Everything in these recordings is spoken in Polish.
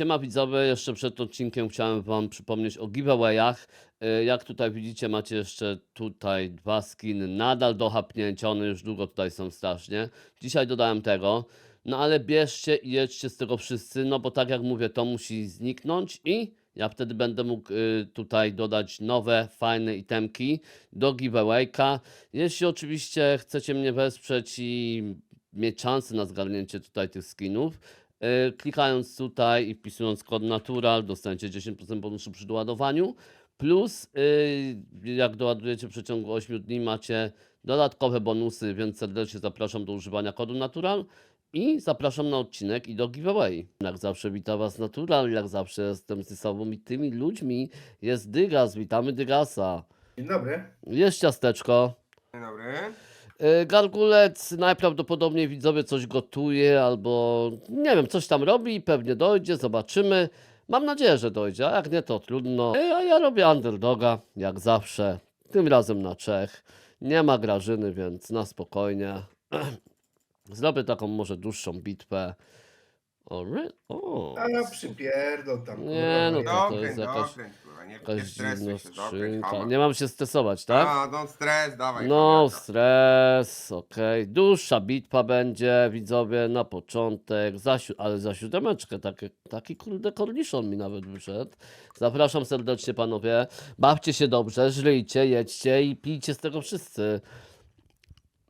Siema widzowie, jeszcze przed odcinkiem chciałem wam przypomnieć o giveawayach. Y, Jak tutaj widzicie, macie jeszcze tutaj dwa skiny nadal do hapnięcia, one już długo tutaj są strasznie. Dzisiaj dodałem tego, no ale bierzcie i jedźcie z tego wszyscy, no bo tak jak mówię, to musi zniknąć i ja wtedy będę mógł y, tutaj dodać nowe, fajne itemki do giveawayka. Jeśli oczywiście chcecie mnie wesprzeć i mieć szansę na zgarnięcie tutaj tych skinów, Klikając tutaj i wpisując kod natural, dostaniecie 10% bonusu przy doładowaniu. Plus, yy, jak doładujecie w przeciągu 8 dni, macie dodatkowe bonusy, więc serdecznie zapraszam do używania kodu natural. I zapraszam na odcinek i do giveaway. Jak zawsze witam Was Natural, jak zawsze jestem z sobą i tymi ludźmi. Jest Dygas, witamy Dygasa. Dzień dobry. Jest ciasteczko. Dzień dobry. Y, Gargulec najprawdopodobniej widzowie coś gotuje albo nie wiem, coś tam robi, pewnie dojdzie, zobaczymy. Mam nadzieję, że dojdzie, a jak nie, to trudno. Y, A ja robię underdoga, jak zawsze. Tym razem na Czech. Nie ma Grażyny, więc na spokojnie. Zrobię taką może dłuższą bitwę. O, ry- o. A przypierdol tam. Nie, no kurwa, to- to Dokręć, jest jakaś- dokręć, kurwa, nie, nie Jakaś stresuj dziwna się, dokręć, skrzynka. Nie mam się stresować, tak? A, don't stress, dawaj. No, stres, okej. Dłuższa bitwa będzie, widzowie, na początek, za ale za siódemeczkę, taki, taki kurde korniszon mi nawet wyszedł. Zapraszam serdecznie, panowie. Bawcie się dobrze, żyjcie, jedźcie i pijcie z tego wszyscy.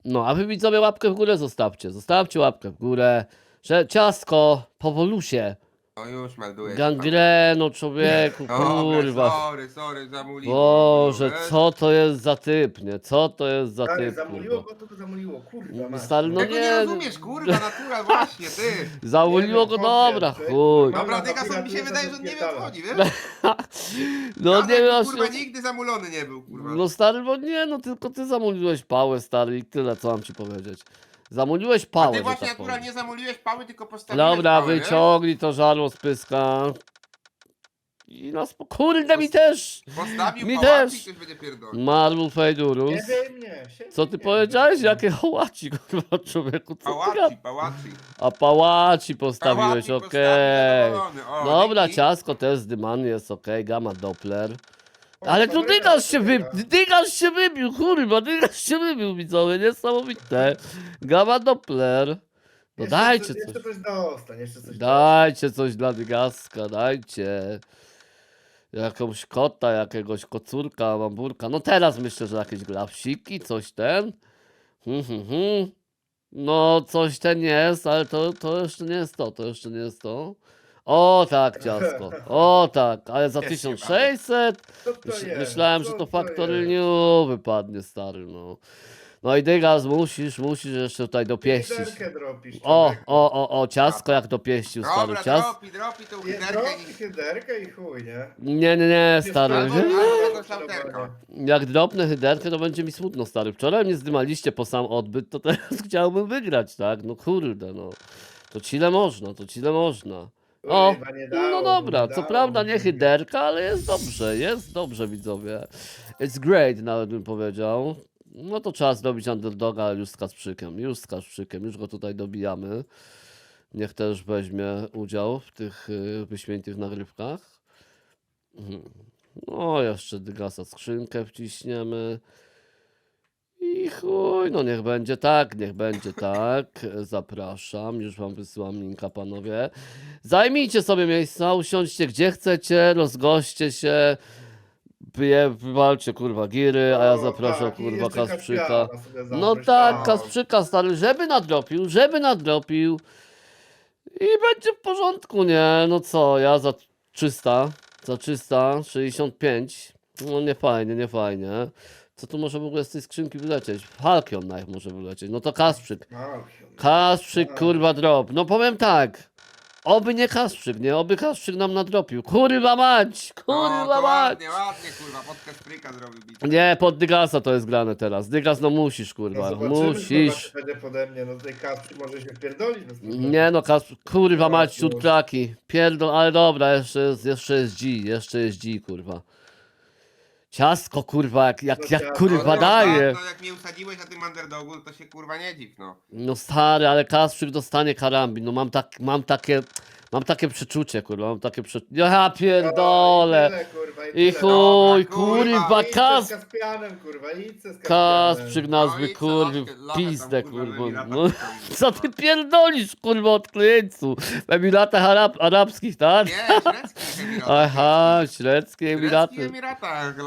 No, a wy widzowie łapkę w górę zostawcie, zostawcie łapkę w górę, że ciastko, powolusie, No już melduję. się gangreno, człowieku, tam. Dobra, kurwa. Sorry, sorry, zamuliło. Boże, co to jest za typ, nie? Co to jest za Stary, typ, zamuliło kurwa? go, to go zamuliło, kurwa. No, mać. stary, no Tego nie, nie, rozumiesz, kurwa, natural, właśnie, ty. Zamuliło Nie go, wiem, dobra, chłopie, ty- chuj. Dobra, Dygas, chwila, mi się wydaje, że on nie wie o co chodzi, wiesz? No nie Janek, wiem, kurwa, nigdy zamulony nie był, kurwa. No stary, bo nie, no tylko ty zamuliłeś pałę, stary, i tyle, co mam ci powiedzieć. Zamuliłeś A pałę, ty że właśnie tak powiem. nie zamuliłeś pały, tylko postawiłeś Dobra, pałę, nie? wyciągnij to żarło z pyska. I na spo... Kurde, mi też! Postawił Mi też. i ktoś będzie pierdolił. Marlu Fejdurus. Nie wiem, nie. siedź, Co ty nie, powiedziałeś? nie. Jakie hołaci, kurwa, człowieku, co ty Pałaci. A pałaci postawiłeś, Pałaci okej. postawił, zadowolony. O, Dobra, dzięki. ciasko też zdymany jest, okej, gamma Doppler. Ale tu Dygas się wybił, Dygas się wybił, kurwa, Dygas się wybił, widzowie, niesamowite. Gamma Doppler. No Jeszcze dajcie coś. Jeszcze coś, dostań, jeszcze coś dajcie coś dla Dygaska, dajcie. Jakąś kota, jakiegoś kocurka, bamburka. No teraz myślę, że jakieś glapsiki, coś ten. Hmm, hmm, hmm. No, coś ten jest, ale to, to jeszcze nie jest to, to jeszcze nie jest to. O tak, ciasko. O tak, ale za Jest się 1600. Co to Myśl, jest? myślałem, że to Factory jest? New wypadnie, stary, no. No i Dygas, musisz, musisz jeszcze tutaj dopieścić. Liderkę dropisz, O, człowieku. o, o, o, ciasko jak dopieścił, stary, Dobra, cias. dropi, dropi tą Nie, dropi i... hyderkę i chuj, nie? Nie, nie, nie, stary. Albo, Nie. albo tego szalterka. Jak dropnę hyderkę, to będzie mi smutno, stary. Wczoraj mnie zdymaliście po sam odbyt, to teraz chciałbym wygrać, tak? No kurde, no. To ci ile można, to ci ile można. O, Kurwa, nie no dobra, nie co dało. prawda nie hyderka, ale jest dobrze, jest dobrze, widzowie. It's great, nawet bym powiedział. No to trzeba zrobić underdoga już z Kasprzykiem, już z Kasprzykiem, już go tutaj dobijamy. Niech też weźmie udział w tych y, wyśmienitych nagrywkach. Mhm. No, jeszcze Dygasa skrzynkę wciśniemy. I chuj, no niech będzie tak, niech będzie tak. Zapraszam, już wam wysyłam linka, panowie. Zajmijcie sobie miejsca, usiądźcie gdzie chcecie, rozgoście się. Wyje, wywalcie kurwa giry, a ja O, zapraszam tak, i kurwa jeszcze Kasprzyka. Sobie No zaproś, tak. Kasprzyka stary, żeby nadrobił, żeby nadrobił. I będzie w porządku, nie? No co, ja za 300, za 365. No nie fajnie, nie fajnie. Co tu może w ogóle z tej skrzynki wylecieć? Halkion najpierw może wylecieć. No to Kasprzyk. Kasprzyk, Tak. kurwa, drop. No powiem tak. Oby nie Kasprzyk, nie? Oby Kasprzyk nam nadropił. Kurwa mać! No, Kurwa to mać! ładnie, ładnie, kurwa, podcast Fryka zrobił bitwę. Nie, pod Dygasa to jest grane teraz. Dygas, no musisz, No kurwa. musisz. kurwa, czy będzie pode mnie, no może się wpierdolić. problemu. Nie no, Kasp... kurwa mać, No, ciutraki. Pierdol, ale dobra, jeszcze jest, jeszcze jest G, jeszcze jest G, kurwa. Ciasko, kurwa, jak, jak, jak kurwa no, daje. No jak mnie usadziłeś na tym underdogu, to się kurwa nie dziw, no. No stary, ale Kasprzyk dostanie karambin. No mam, tak, mam takie, Mam takie przeczucie, kurwa, mam takie przeczucie. Ja pierdolę. I tyle, kurwa, i tyle. chuj, Dobra, kurwa, kas, z Kaspianem, kurwa, z kas Kaspianem. przygnazły, No i co, lochę tam, pizdę, kurwa, kurwa. No, co ty kurwa. pierdolisz, kurwa, od kleńcu? W Emiratach Arab, Arabskich, tak? Nie, Emiratach. Aha, średzkie Średzkich Emiraty.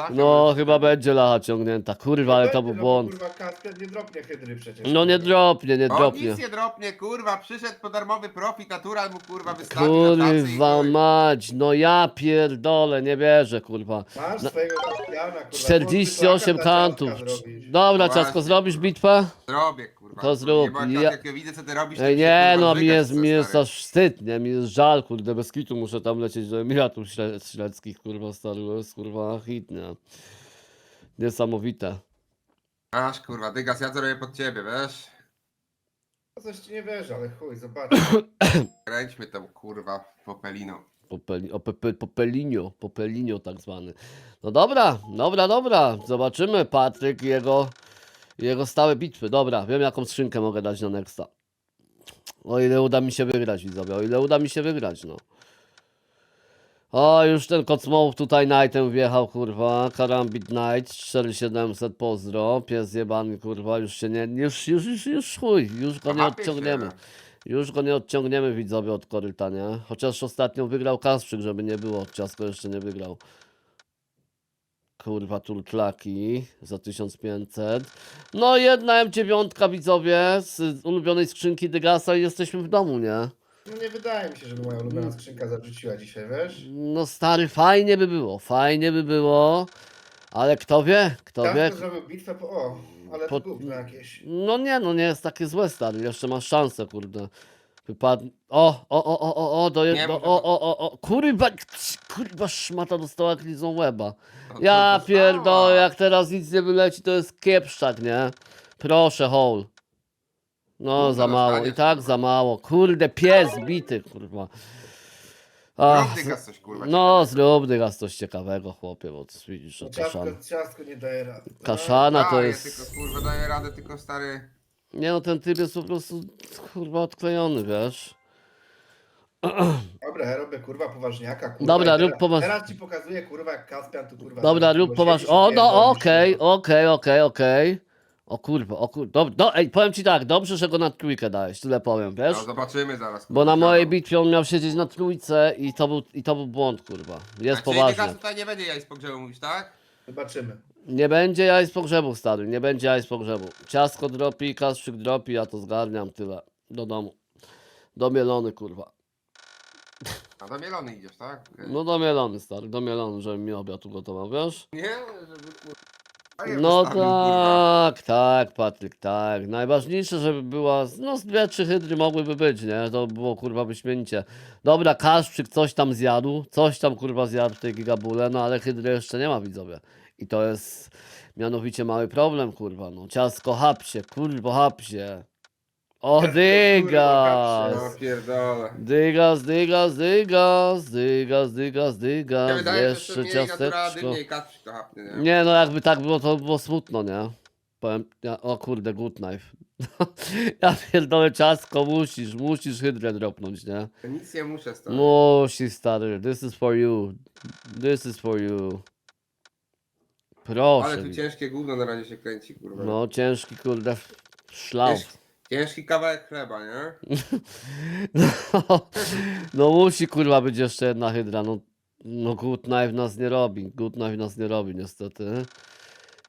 No, będzie. chyba będzie lacha ciągnięta. Kurwa, ale to Będzie, był no, błąd. Kurwa, Kaspian nie dropnie hydry przecież. No nie dropnie, nie O, dropnie. nic nie dropnie, kurwa, przyszedł po darmowy profit, natural mu kurwa Kurwa mać, no ja pierdolę, nie wierzę, kurwa. Masz swojego Kaspiana, kurwa. 48 kurwa, plaka kantów. zrobić. Dobra, Właśnie, ciasko, zrobisz bitwę? Zrobię, kurwa. To zrób. Nie, bo Ja- jak ja widzę, co ty robisz, to Ej, mi się, nie kurwa, no, mi jest, chce, mi jest stary. aż wstyd, nie? Mi jest żal, kurde, bez kitu muszę tam lecieć do Emiratów śle- Śledzkich, kurwa, stary, to jest, kurwa, hit, nie? Niesamowite. Aż, kurwa, dygas, ja to robię pod ciebie, wiesz? No Coś ci nie wierzę, ale chuj, zobacz. Kręćmy tą, kurwa, popeliną. Popeli, o, pepe, popelinio, popelinio tak zwany. No dobra, dobra, dobra. Zobaczymy Patryk i jego, jego stałe bitwy. Dobra, wiem jaką skrzynkę mogę dać na Nexta. O ile uda mi się wygrać, widzowie, o ile uda mi się wygrać, no. O, już ten Kocmołów tutaj Knightem wjechał, kurwa. Karambit Knight, 4700, pozdro. Pies zjebany, kurwa, już się nie, już, już, już, już chuj, już go nie odciągniemy. Już go nie odciągniemy widzowie od koryta, nie? Chociaż ostatnio wygrał Kasprzyk, żeby nie było. Ciasko jeszcze nie wygrał. Kurwa, turtlaki za 1500. No jedna M9 widzowie z ulubionej skrzynki Dygasa i jesteśmy w domu, nie? No nie wydaje mi się, żeby moja ulubiona skrzynka zarzuciła dzisiaj, wiesz? No stary, fajnie by było, fajnie by było. Ale kto wie, kto wie. Ciastko zrobił bitwę po... O, ale Po- to gówno jakieś. No nie, no nie jest takie złe, stary. Jeszcze masz szansę, kurde. Wypadł. O, o, o, o, o, o, do Nie, jedno. bo O, to- o, o, o. Kurwa, kurwa, szmata dostała klizą łeba. To Ja pierdolę, jak teraz nic nie wyleci, to jest kiepszczak, nie? Proszę, hole. No, za mało. I tak za mało. Kurde, pies bity, kurwa. Ach, dygas coś, kurwa. no, zrób dygas coś ciekawego, chłopie, bo widzisz, że Ciastko, kaszana. ciastko nie daje rady. Kaszana to jest... tylko, kurwa, daję radę, tylko stary... Nie no, ten typ jest po prostu, kurwa, odklejony, wiesz? Dobra, ja robię kurwa poważniaka, kurwa. Dobra, i teraz, rób poważ- Teraz ci pokazuję kurwa jak Kaspian tu kurwa. Dobra, rób bo poważ... O, no, pierdolisz, okej, kurwa. okej, okej, okej. O kurwa, o kurwa. Dob no, ej, powiem ci tak, dobrze, że go na trójkę dałeś, tyle powiem, wiesz? No zobaczymy zaraz. Bo na mojej bitwie on miał siedzieć na trójce i to był, i to był błąd, kurwa. Jest czyli poważnie. dygas tutaj nie będzie jaj z pogrzebu mówisz, tak? Zobaczymy. Nie będzie jaj z pogrzebu, stary, nie będzie jaj z pogrzebu. Ciasko dropi, kastrzyk dropi, ja to zgarniam, tyle. Do domu. Domielony, kurwa. A do mielony idziesz, tak? Okej. No domielony, stary, domielony, żeby mi obiad ugotował, wiesz? Nie, żeby No kurwa. tak, tak, Patryk, tak. Najważniejsze, żeby była, no z dwie, trzy hydry mogłyby być, nie? To by było kurwa wyśmienicie. Dobra, Kaszprzyk coś tam zjadł, coś tam kurwa zjadł w tej gigabule, no ale hydry jeszcze nie ma, widzowie. I to jest mianowicie mały problem, kurwa, no. Ciasko hapsie, kurwa hapsie. O, dygas! No pierdolę. Dygas, dygas, dygas, dygas, dygas, Ja dygas, wydaje, że jeszcze mniej ciasteczko. mniej to hapnie, nie? Nie, no jakby tak było, to by było smutno, nie? Powiem, ja, o kurde, good knife. ja pierdolę ciastko, musisz, musisz hydrę dropnąć, nie? Ja Nic nie muszę stać. Musisz, stary, this is for you. This is for you. Proszę. Ale tu ciężkie gówno na razie się kręci, kurwa. No, ciężki, kurde, szlauf. Ciężki kawałek chleba, nie? No, no musi, kurwa, być jeszcze jedna hydra, no. No, good knife nas nie robi, good knife nas nie robi, niestety.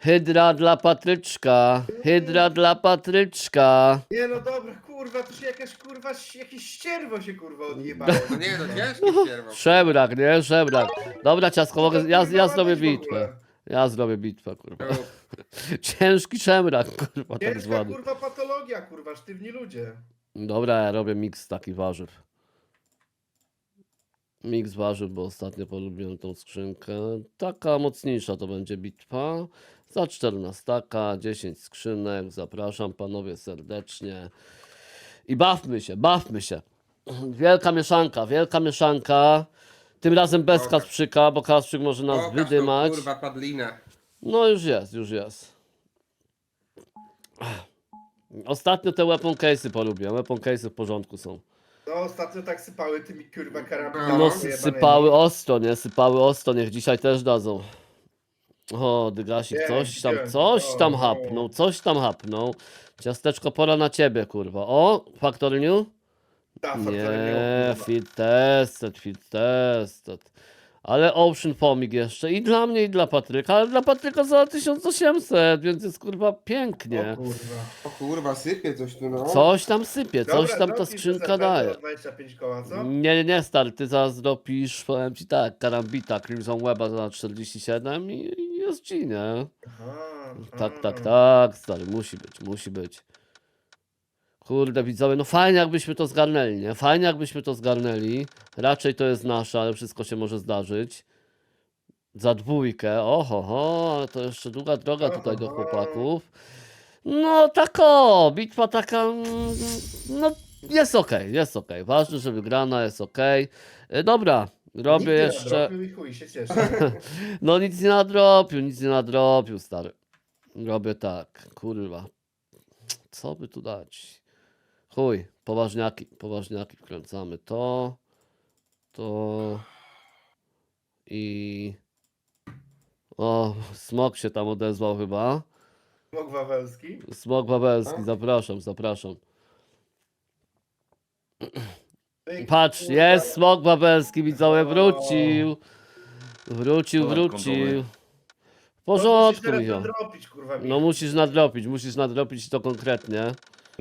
Hydra dla Patryczka, hydra dla Patryczka. Nie no dobra, kurwa, to się jakaś kurwa, jakieś ścierwo się kurwa odjebało. No nie, no ciężki ścierwo. Szemrak, nie? Szemrak. Dobra, ciasko, mogę, ja, ja zrobię bitwę. Ja zrobię bitwę, kurwa. No, Ciężki szemrak, kurwa, tak Ciężka zwany. kurwa patologia, kurwa, sztywni ludzie. Dobra, ja robię miks taki warzyw. Miks warzyw, bo ostatnio polubiłem tą skrzynkę. Taka mocniejsza to będzie bitwa. Za 14, 10 skrzynek. Zapraszam panowie serdecznie. I bawmy się, bawmy się. Wielka mieszanka, wielka mieszanka. Tym razem bez Dobra. Kasprzyka, bo Kasprzyk może nas Pokaż tą, wydymać. kurwa padlinę. No już jest, już jest. Ostatnio te weapon case'y polubiłem. Weapon case'y w porządku są. No ostatnio tak sypały tymi kurwa karabinami. No jebanymi. sypały ostro, nie? Sypały ostro, niech dzisiaj też dadzą. O, Dygasik, Nie, coś tam, coś o, tam no. hapnął, coś tam hapnął. Ciasteczko, pora na ciebie, kurwa. O, Factory New? Nie, fit tested, fit tested. Ale Ocean Pomig jeszcze i dla mnie, i dla Patryka, ale dla Patryka za 1800, więc jest kurwa pięknie. O kurwa. O kurwa, sypie coś tu, no. Coś tam sypie, coś Dobra, tam ta skrzynka daje. do 25 koła, co? Nie, nie, nie, stary, ty zaraz dopisz, powiem ci tak, Karambita, Crimson Weba za 47 i, i jest ci, nie? Aha, Tak, tak, tak, stary, musi być, musi być. Kurde, widzowie, no fajnie jakbyśmy to zgarnęli, nie? Fajnie jakbyśmy to zgarnęli. Raczej to jest nasze, ale wszystko się może zdarzyć. Za dwójkę, oho, ho, ale to jeszcze długa droga tutaj do chłopaków. No tak o, bitwa taka, mm, no jest okej, jest okej. Ważne, że wygrana jest okej. Y, Dobra, robię nie jeszcze... No nic nie nadrobił, nic nie nadrobił, stary. Robię tak, kurwa. Co by tu dać? Chuj, poważniaki, poważniaki wkręcamy. To, to i... O, smok się tam odezwał chyba. Smok Wawelski. Smok Wawelski, zapraszam, zapraszam. Ej, Patrz, jest smok Wawelski, widzowie, wrócił. Wrócił, wrócił. W porządku, No, musisz Michał. No musisz nadrobić, musisz nadrobić to konkretnie.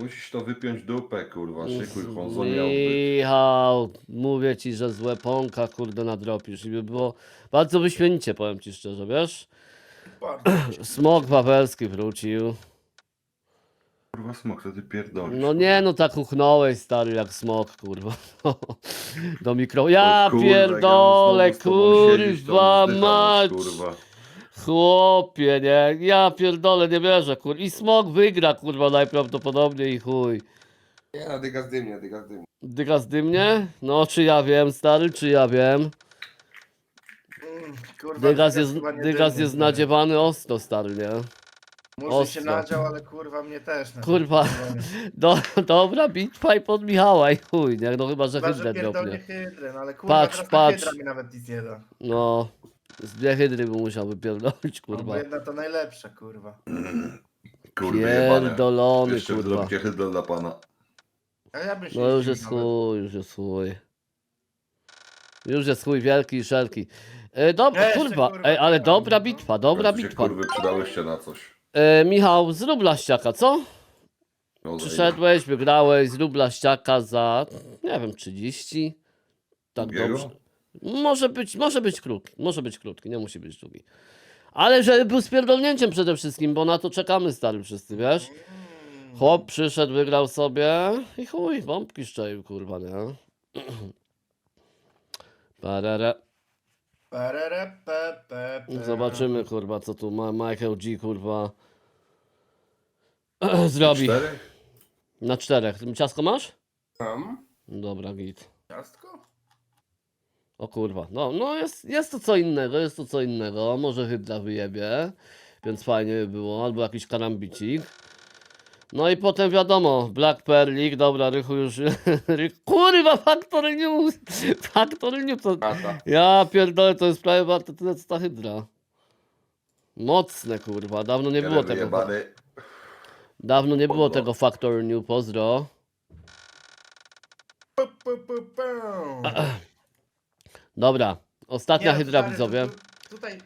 Musisz to wypiąć dupę, kurwa. Szykuj honzo miał być. Michał, mówię ci, że złe pąka, kurde, nadrobisz. I by było bardzo wyśmienicie, powiem ci szczerze, wiesz? Bardzo. Smok Wawelski wrócił. Kurwa smok, co ty pierdolisz? No nie, no tak uchnąłeś, stary, jak smok, kurwa. Do mikro... Ja O kurwa, pierdolę, jak ja mam znowu z tobą siedzieć, to kurwa mać. Kurwa. Chłopie, nie? Ja pierdolę, nie wierzę, kur... I smok wygra, kurwa, najprawdopodobniej i chuj. Nie, no, dyga zdymnie, dyga zdymnie. Dyga zdymnie? No, czy ja wiem, stary, czy ja wiem. Mm, Kurwa, Dygas jest, chyba nie Dygas jest stary. nadziewany ostro, stary, nie? Może się ostro. nadział, ale kurwa mnie też. na Kurwa. Do, dobra, bitwa i pod Michała i chuj, nie? No chyba, że Chyba, że hydrę pierdolnie dropnie. hydrę, no ale kurwa Patrz, teraz patrz. hydra mi nawet nic nie da. No, z dwie hydry by musiał wypierdolić, Kurwa. kurwa. Bo jedna to najlepsza, kurwa. Kurwa jebane. Pierdolony, Jeszcze kurwa. zróbcie hydro dla pana. A ja bym się No już nie jest zdziwił chuj, już jest chuj. Już jest chuj wielki i wszelki. E, dobra, Jeszcze, kurwa, kurwa, ej, ale dobra no. bitwa, dobra się, bitwa. Kurwy przydałyście na coś. E, Michał, zrób laściaka, co? No, Przyszedłeś, wygrałeś, zrób laściaka za, nie wiem, 30. Tak dobrze. Może być, może być krótki, może być krótki, nie musi być długi. Ale żeby był z pierdolnięciem przede wszystkim, bo na to czekamy stary wszyscy, wiesz? Chłop przyszedł, wygrał sobie i chuj, bombki szczelił, kurwa, nie? Parara. Perere, pe, pe, pe. Zobaczymy, kurwa, co tu ma Michael G, kurwa, zrobi. Na czterech. Ciasko masz? Tam? Dobra, git. Ciastko? O kurwa, no, no jest, jest to co innego, jest to co innego. Może hydra wyjebie, więc fajnie by było, albo jakiś karambicik. No i potem wiadomo, Black Perlik, dobra, Rychu już... Rych- Kurwa, Factory News! Factory News to... Ja pierdolę, to jest prawie warte tyle co ta hydra. Mocne kurwa, dawno nie było tego. Dawno nie było tego Factory New, pozdro. Dobra, ostatnia no, hydra stary, widzowie. tu- tu- Tutaj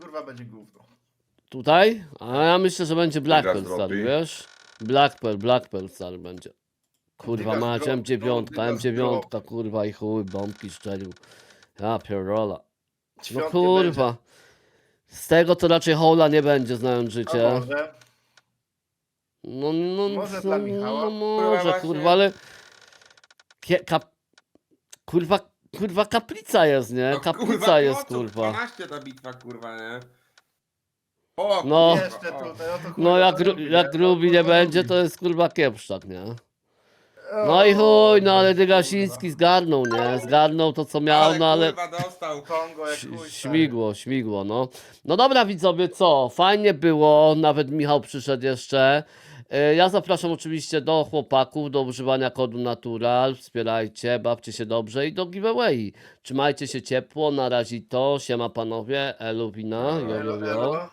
kurwa będzie gówno. Tutaj? A ja myślę, że będzie Black Pearl stary, wiesz? Black Pearl, Black Pearl stary będzie. Kurwa Dygas mać, drop, M9, no, Dygas M9, drop. kurwa i chuj, bombki szczelił. Ja pierdola. No Świąt nie kurwa. Z tego to raczej hola nie będzie, znając będzie. A życie. może? No, no, Może no, dla no, Michała? no Kurwa, może, właśnie. kurwa, ale... Kie, kap... Kurwa, kurwa kaplica jest, nie? No, Kaplica jest, Piotrów, kurwa. 12 ta bitwa, kurwa, nie? O, No. kurwa, Jeszcze o. tutaj, o to No kurwa jak, gru, lubi, jak nie? grubi nie będzie, to jest kurwa kiepszak, nie? No i chuj, no ale Dygasiński zgarnął, nie? Zgarnął to co miał, no ale... kurwa dostał. Kongo jak Ś- chuj. Śmigło, śmigło, no. No dobra widzowie, co? Fajnie było, nawet Michał przyszedł jeszcze. E, Ja zapraszam oczywiście do chłopaków, do używania kodu Natural, wspierajcie, bawcie się dobrze i do giveaway. Trzymajcie się ciepło, na razie to, siema panowie, elu wina, jo, jo.